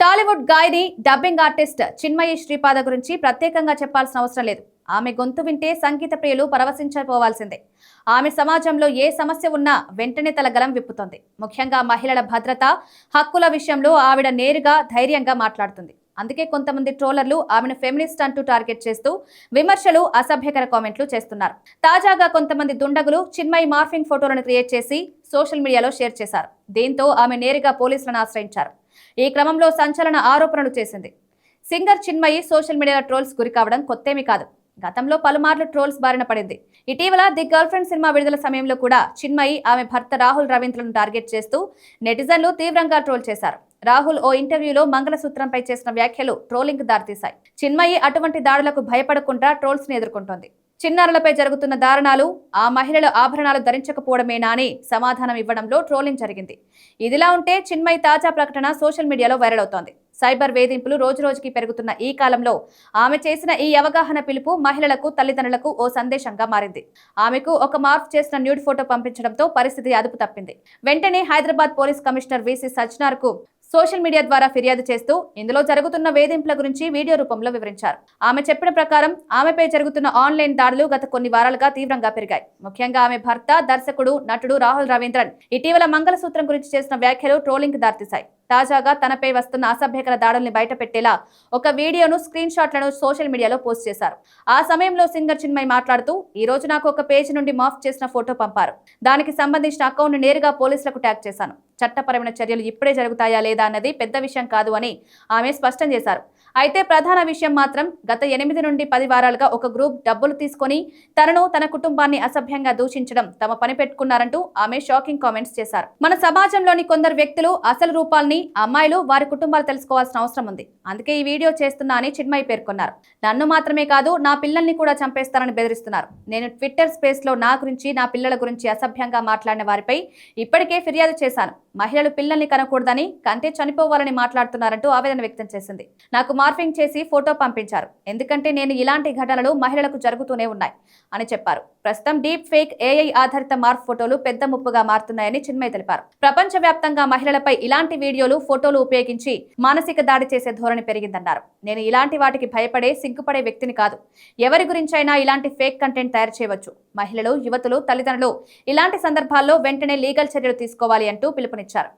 టాలీవుడ్ గాయని dubbing artist Chinmayi Sripada గురించి ప్రత్యేకంగా చెప్పాల్సిన అవసరం లేదు. ఆమె గొంతు వింటే సంగీత ప్రియులు పరవశించపోవాల్సిందే ఆమె సమాజంలో ఏ సమస్య ఉన్నా వెంటనే తల గలం విప్పుతోంది. ముఖ్యంగా మహిళల భద్రత హక్కుల విషయంలో ఆవిడ నేరుగా ధైర్యంగా మాట్లాడుతుంది. అందుకే కొంతమంది ట్రోలర్లు ఆమెను ఫెమినిస్ట్ అంటూ టార్గెట్ చేస్తూ విమర్శలు అసభ్యకర కామెంట్లు చేస్తున్నారు. తాజాగా కొంతమంది దుండగులు చిన్మయి మార్ఫింగ్ ఫోటోలను క్రియేట్ చేసి సోషల్ మీడియాలో షేర్ చేశారు. దీంతో ఆమె నేరుగా పోలీసులను ఆశ్రయించారు. ఈ క్రమంలో సంచలన ఆరోపణలు చేసింది. సింగర్ చిన్మయి సోషల్ మీడియాలో ట్రోల్స్ గురికావడం కొత్తేమీ కాదు. గతంలో పలుమార్లు ట్రోల్స్ బారిన పడింది. ఇటీవల ది గర్ల్ ఫ్రెండ్ సినిమా విడుదల సమయంలో కూడా చిన్మయి ఆమె భర్త రాహుల్ రవీంద్రను టార్గెట్ చేస్తూ నెటిజన్లు తీవ్రంగా ట్రోల్ చేశారు. రాహుల్ ఓ ఇంటర్వ్యూలో మంగళసూత్రంపై చేసిన వ్యాఖ్యలు ట్రోలింగ్ దారితీశాయి. చిన్మయి అటువంటి దాడులకు భయపడకుండా ట్రోల్స్ని ఎదుర్కొంటోంది. చిన్నారులపై జరుగుతున్న దారుణాలు ఆ మహిళల ఆభరణాలు ధరించకపోవడమేనా అని సమాధానం ఇవ్వడంలో ట్రోలింగ్ జరిగింది. ఇదిలా ఉంటే చిన్మయ్ తాజా ప్రకటన సోషల్ మీడియాలో వైరల్ అవుతోంది. సైబర్ వేధింపులు రోజురోజుకి పెరుగుతున్న ఈ కాలంలో ఆమె చేసిన ఈ అవగాహన పిలుపు మహిళలకు తల్లిదండ్రులకు ఓ సందేశంగా మారింది. ఆమెకు ఒక మార్ఫ్ చేసిన న్యూడ్ ఫోటో పంపించడంతో పరిస్థితి అదుపు తప్పింది. వెంటనే హైదరాబాద్ పోలీస్ కమిషనర్ వీసీ సజ్నార్కు సోషల్ మీడియా ద్వారా ఫిర్యాదు చేస్తూ ఇందులో జరుగుతున్న వేధింపుల గురించి వీడియో రూపంలో వివరించారు. ఆమె చెప్పిన ప్రకారం ఆమెపై జరుగుతున్న ఆన్లైన్ దాడులు గత కొన్ని వారాలుగా తీవ్రంగా పెరిగాయి. ముఖ్యంగా ఆమె భర్త దర్శకుడు నటుడు రాహుల్ రవీంద్రన్ ఇటీవల మంగళసూత్రం గురించి చేసిన వ్యాఖ్యలు ట్రోలింగ్ దారితీశాయి. తాజాగా తనపై వస్తున్న అసభ్యకర దాడుల్ని బయటపెట్టేలా ఒక వీడియోను స్క్రీన్ షాట్లను సోషల్ మీడియాలో పోస్ట్ చేశారు. ఆ సమయంలో సింగర్ చిన్మయ్ మాట్లాడుతూ ఈ రోజు నాకు ఒక పేజీ నుండి మాఫ్ చేసిన ఫోటో పంపారు. దానికి సంబంధించిన అకౌంట్ నేరుగా పోలీసులకు ట్యాగ్ చేశాను. చట్టపరమైన చర్యలు ఇప్పుడే జరుగుతాయా లేదా అన్నది పెద్ద విషయం కాదు అని ఆమె స్పష్టం చేశారు. అయితే ప్రధాన విషయం మాత్రం గత ఎనిమిది నుండి పది వారాలుగా ఒక గ్రూప్ డబ్బులు తీసుకొని తనను తన కుటుంబాన్ని అసభ్యంగా దూషించడం తమ పని పెట్టుకున్నారంటూ ఆమె షాకింగ్ కామెంట్స్ చేశారు. మన సమాజంలోని కొందరు వ్యక్తులు అసలు రూపాల్ని అమ్మాయిలు వారి కుటుంబాలు తెలుసుకోవాల్సిన అవసరం ఉంది. అందుకే ఈ వీడియో చేస్తున్నా అని చిన్మయి పేర్కొన్నారు. నన్ను మాత్రమే కాదు నా పిల్లల్ని కూడా చంపేస్తారని బెదిరిస్తున్నారు. నేను ట్విట్టర్ స్పేస్లో నా గురించి నా పిల్లల గురించి అసభ్యంగా మాట్లాడిన వారిపై ఇప్పటికే ఫిర్యాదు చేశాను. మహిళలు పిల్లల్ని కనకూడదని కంటే చనిపోవాలని మాట్లాడుతున్నారంటూ ఆవేదన వ్యక్తం చేసింది. నాకు మార్ఫింగ్ చేసి ఫోటో పంపించారు. ఎందుకంటే నేను ఇలాంటి ఘటనలు మహిళలకు జరుగుతూనే ఉన్నాయి అని చెప్పారు. ప్రస్తుతం డీప్ ఫేక్ ఏఐ ఆధారిత మార్ఫ్ ఫోటోలు పెద్ద ముప్పుగా మారుతున్నాయని చిన్మయ్య తెలిపారు. ప్రపంచవ్యాప్తంగా మహిళలపై ఇలాంటి వీడియోలు ఫోటోలు ఉపయోగించి మానసిక దాడి చేసే ధోరణి పెరిగిందన్నారు. నేను ఇలాంటి వాటికి భయపడే సిగ్గుపడే వ్యక్తిని కాదు. ఎవరి గురించైనా ఇలాంటి ఫేక్ కంటెంట్ తయారు చేయవచ్చు. మహిళలు యువతులు తల్లిదండ్రులు ఇలాంటి సందర్భాల్లో వెంటనే లీగల్ చర్యలు తీసుకోవాలి అంటూ పిలుపునిచ్చారు.